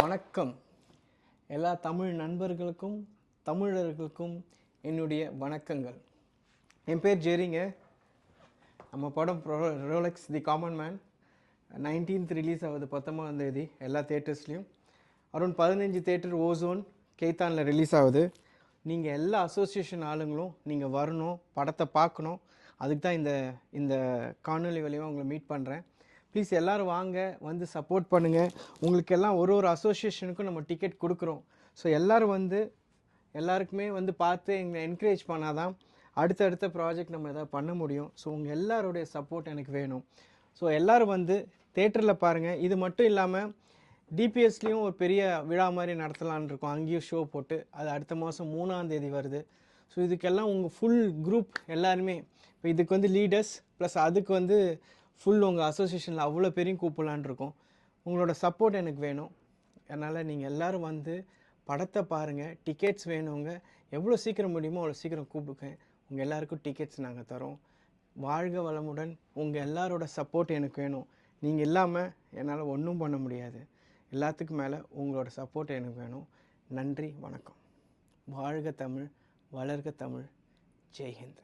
வணக்கம். எல்லா தமிழ் நண்பர்களுக்கும் தமிழர்களுக்கும் என்னுடைய வணக்கங்கள். என் பேர் ஜெரிங்க. நம்ம படம் Rolex the common man nineteenth release ஆகுது பத்தொம்பதாம் தேதி எல்லா தேட்டர்ஸ்லேயும் அரௌண்ட் பதினஞ்சு தேட்டர் ஓசோன் கேத்தானில் ரிலீஸ் ஆகுது. நீங்கள் எல்லா அசோசியேஷன் ஆளுங்களும் நீங்கள் வரணும் படத்தை பார்க்கணும். அதுக்கு தான் இந்த இந்த காணொலி வழியாக உங்களை மீட் பண்ணுறேன் ப்ளீஸ் எல்லோரும் வாங்க வந்து சப்போர்ட் பண்ணுங்கள் உங்களுக்கு எல்லாம் ஒரு ஒரு அசோசியேஷனுக்கும் நம்ம டிக்கெட் கொடுக்குறோம். ஸோ எல்லோரும் வந்து எல்லாருக்குமே வந்து பார்த்து எங்களை என்கரேஜ் பண்ணால் தான் அடுத்தடுத்த ப்ராஜெக்ட் நம்ம எதாவது பண்ண முடியும். ஸோ உங்கள் எல்லாருடைய சப்போர்ட் எனக்கு வேணும். ஸோ எல்லோரும் வந்து தேட்டரில் பாருங்கள் இது மட்டும் இல்லாமல் டிபிஎஸ்லேயும் ஒரு பெரிய விழா மாதிரி நடத்தலான்னு இருக்கோம். அங்கேயும் ஷோ போட்டு அது அடுத்த மாதம் மூணாம் தேதி வருது. ஸோ இதுக்கெல்லாம் உங்கள் ஃபுல் குரூப் எல்லாருமே இப்போ இதுக்கு வந்து லீடர்ஸ் ப்ளஸ் அதுக்கு வந்து ஃபுல் உங்கள் அசோசியேஷனில் அவ்வளோ பேரையும் கூப்பிடலான் இருக்கோம். உங்களோட சப்போர்ட் எனக்கு வேணும். அதனால் நீங்கள் எல்லோரும் வந்து படத்தை பாருங்கள் டிக்கெட்ஸ் வேணுங்க. எவ்வளோ சீக்கிரம் முடியுமோ அவ்வளோ சீக்கிரம் கூப்பிடுங்க. உங்கள் எல்லாருக்கும் டிக்கெட்ஸ் நாங்கள் தரோம். வாழ்க வளமுடன் உங்கள் எல்லாரோட சப்போர்ட் எனக்கு வேணும். நீங்கள் இல்லாமல் என்னால் ஒன்றும் பண்ண முடியாது. எல்லாத்துக்கும் மேலே உங்களோட சப்போர்ட் எனக்கு வேணும். நன்றி வணக்கம். வாழ்க தமிழ் வளர்க தமிழ். ஜெய்ஹிந்த்